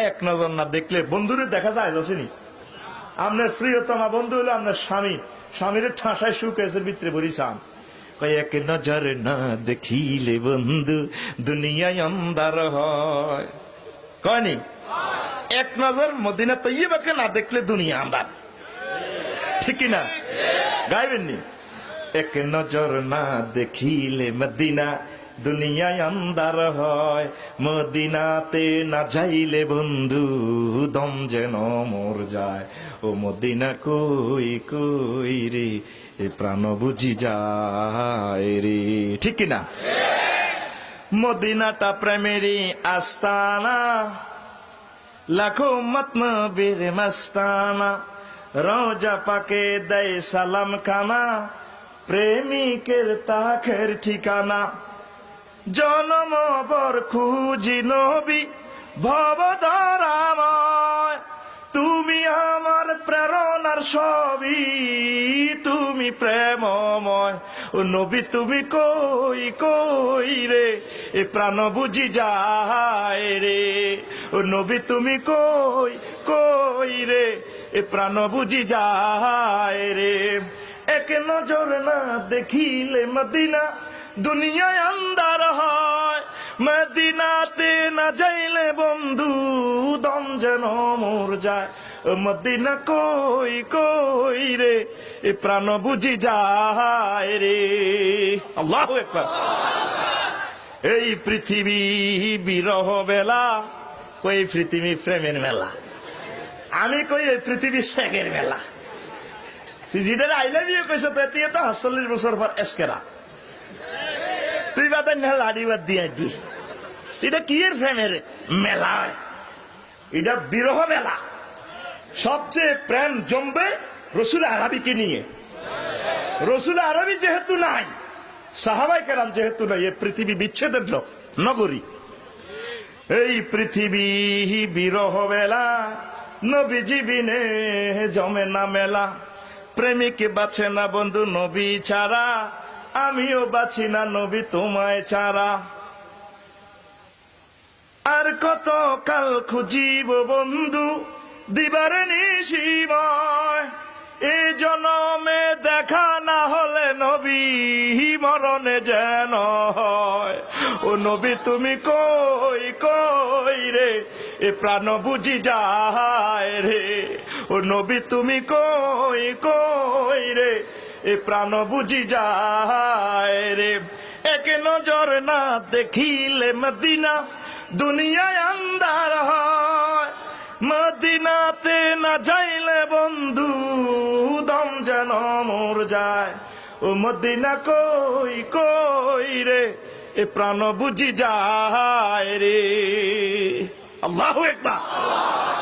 এক নজর না দেখলে বন্ধুরে দেখা যায় আসেনি আপনার প্রিয়তমা বন্ধু হলো আপনার স্বামী। স্বামীর ঠাসায় সুখ এসে ভিতরে বরিসান কয়েক নজর না দেখিলে বন্ধু, দুনিয়ায় অন্ধার হয়। কয়নি? এক নজর মদিনা তৈবাকে না দেখলে দুনিয়া আন্ধার ঠিক না গাইবেননি? এক নজর না দেখিলে মদিনা দুনিয়ায় অন্ধার হয়, মদিনাতে না যাইলে বন্ধু দম যেন মোর যায়। ও মদিনা কই কই রে, এ প্রাণ বুঝি যায় রে। ঠিক না মদিনাটা প্রেমেরই আস্তানা, লাখো মতনবীর মস্তানা। রোজা পাকে দেয় সালাম খানা প্রেমিকের তাখের ঠিকানা। জনম বর খুঁজি নবী তুমি আমার প্রেরণার সবই, তুমি প্রেমময়। ও নবী, তুমি কই কই রে? এ প্রাণ বুঝি যায় রে। ও নবী, তুমি কই কই রে? এ প্রাণ বুঝি যায় রে। এক নজর না দেখিলে মদিনা দুনিয়ায় আন্দার হয়। মদিনাতে না যাইলে বন্ধু, দম যেন মোর যায়। মদিনা কই কই রে? এ প্রাণ বুঝি যায় রে। আল্লাহ এই পৃথিবী বিরহ বেলা, কই পৃথিবী প্রেমের মেলা? আমি কই এই পৃথিবী শেখের মেলা? যেটা আই লাভ ইউ কইছ তো আটচল্লিশ বছর পর এসকেরা। তুই বাদে না লাড়ি বাদ দিয়ে দি। এটা কি এর প্রেমের মেলা? এটা বিরহ মেলা। সবচেয়ে প্রেম জমবে রসুল আরবিকে নিয়ে। রসুল আরবি যেহেতু নাই, সাহাবাই কেরাম যেহেতু নাই, এ পৃথিবী বিচ্ছেদের নগরী। এই পৃথিবী বিরহ বেলা নবী জীবিনে জমে না মেলা। প্রেমিক বাঁচে না বন্ধু নবী ছাড়া আমিও বাঁচি না নবী তোমায় ছাড়া। আর কত কাল খুঁজিব বন্ধু দিবারে নিশিময়। এই জনমে দেখা না হলে নবী মরণে যেন হয়। ও নবী তুমি কই কই রে? এ প্রাণ বুঝি যায় রে। ও নবী তুমি কই কই রে? এ প্রাণ বুঝি যায় রে। এক নজর না দেখিলে মদিনা দুনিয়ায় আন্দার হয়। মদিনাতে না যাইলে বন্ধু, দম যেন মোর যায়। ও মদিনা কই কই রে? এ প্রাণ বুঝি যায় রে। আল্লাহ একবার।